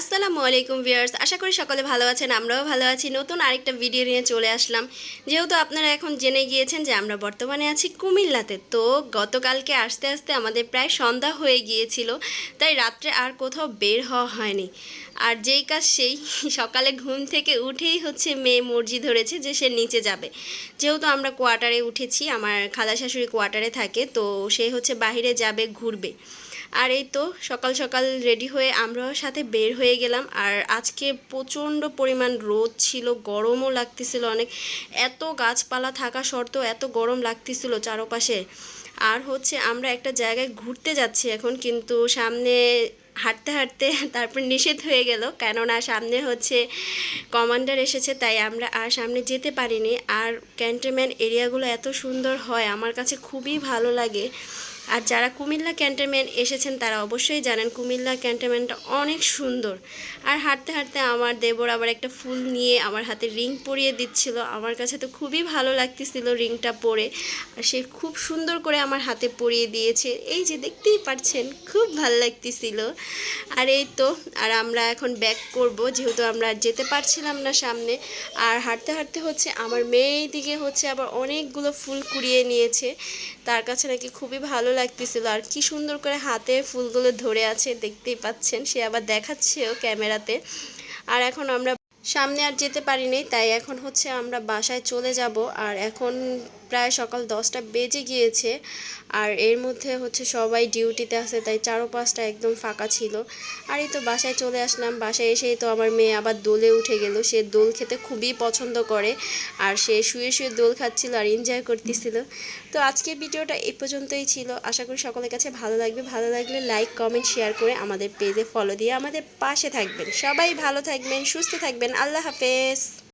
আসসালামু আলাইকুম ভিউয়ার্স, আশা করি সকলে ভালো আছেন, আমরাও ভালো আছি। নতুন আরেকটা ভিডিও নিয়ে চলে আসলাম। যেহেতু আপনারা এখন জেনে গিয়েছেন যে আমরা বর্তমানে আছি কুমিল্লাতে, তো গতকালকে আসতে আসতে আমাদের প্রায় সন্ধ্যা হয়ে গিয়েছিল, তাই রাত্রে আর কোথাও বের হওয়া হয়নি। আর যেই কাজ সেই, সকালে ঘুম থেকে উঠেই হচ্ছে মেয়ে মর্জি ধরেছে যে সে নিচে যাবে। যেহেতু আমরা কোয়ার্টারে উঠেছি, আমার খালা শাশুড়ি কোয়ার্টারে থাকে, তো সে হচ্ছে বাইরে যাবে, ঘুরবে। আর এই তো সকাল সকাল রেডি হয়ে আমরাও সাথে বের হয়ে গেলাম। আর আজকে প্রচণ্ড পরিমাণ রোদ ছিল, গরমও লাগতেছিল অনেক। এত গাছপালা থাকা সত্ত্বেও এত গরম লাগতেছিল চারপাশে। আর হচ্ছে আমরা একটা জায়গায় ঘুরতে যাচ্ছি এখন, কিন্তু সামনে হাঁটতে হাঁটতে তারপর নিষেধ হয়ে গেল। কেননা সামনে হচ্ছে কমান্ডার এসেছে, তাই আমরা আর সামনে যেতে পারিনি। আর ক্যান্টনমেন্ট এরিয়াগুলো এত সুন্দর হয়, আমার কাছে খুবই ভালো লাগে। আর যারা কুমিল্লা ক্যান্টনমেন্ট এসেছেন, তারা অবশ্যই জানেন কুমিল্লা ক্যান্টনমেন্টটা অনেক সুন্দর। আর হাঁটতে হাঁটতে আমার দেবর আবার একটা ফুল নিয়ে আমার হাতে রিং পরিয়ে দিচ্ছিল। আমার কাছে তো খুবই ভালো লাগতেছিল রিংটা পরে। আর সে খুব সুন্দর করে আমার হাতে পরিয়ে দিয়েছে। এই যে দেখতেই পাচ্ছেন খুব ভালো লাগতেছিল। আর এই তো, আর আমরা এখন ব্যাক করব, যেহেতু আমরা যেতে পারছিলাম না সামনে। আর হাঁটতে হাঁটতে হচ্ছে আমার মেয়ে দিকে হচ্ছে আবার অনেকগুলো ফুল কুড়িয়ে নিয়েছে। তার কাছে নাকি খুবই ভালো লাগতেছিল। আর কি সুন্দর করে হাতে ফুলগুলো ধরে আছে, দেখতেই পাচ্ছেন। সে আবার দেখাচ্ছেও ক্যামেরাতে। আর এখন আমরা সামনে আর যেতে পারিনি, তাই এখন হচ্ছে আমরা বাসায় চলে যাব। আর এখন প্রায় সকাল দশটা বেজে গিয়েছে আর এর মধ্যে হচ্ছে সবাই ডিউটিতে আছে, তাই চারো পাঁচটা একদম ফাঁকা ছিল। আর এই তো বাসায় চলে আসলাম, বাসায় এসেই তো আমার মেয়ে আবার দোলে উঠে গেল। সে দোল খেতে খুবই পছন্দ করে আর সে শুয়ে শুয়ে দোল খাচ্ছিল আর এনজয় করতেছিল। তো আজকে ভিডিওটা এই পর্যন্তই ছিল। আশা করি সকলের কাছে ভালো লাগবে। ভালো লাগলে লাইক কমেন্ট শেয়ার করে আমাদের পেজে ফলো দিয়ে আমাদের পাশে থাকবেন। সবাই ভালো থাকবেন, সুস্থ থাকবেন। আল্লাহ হাফেজ।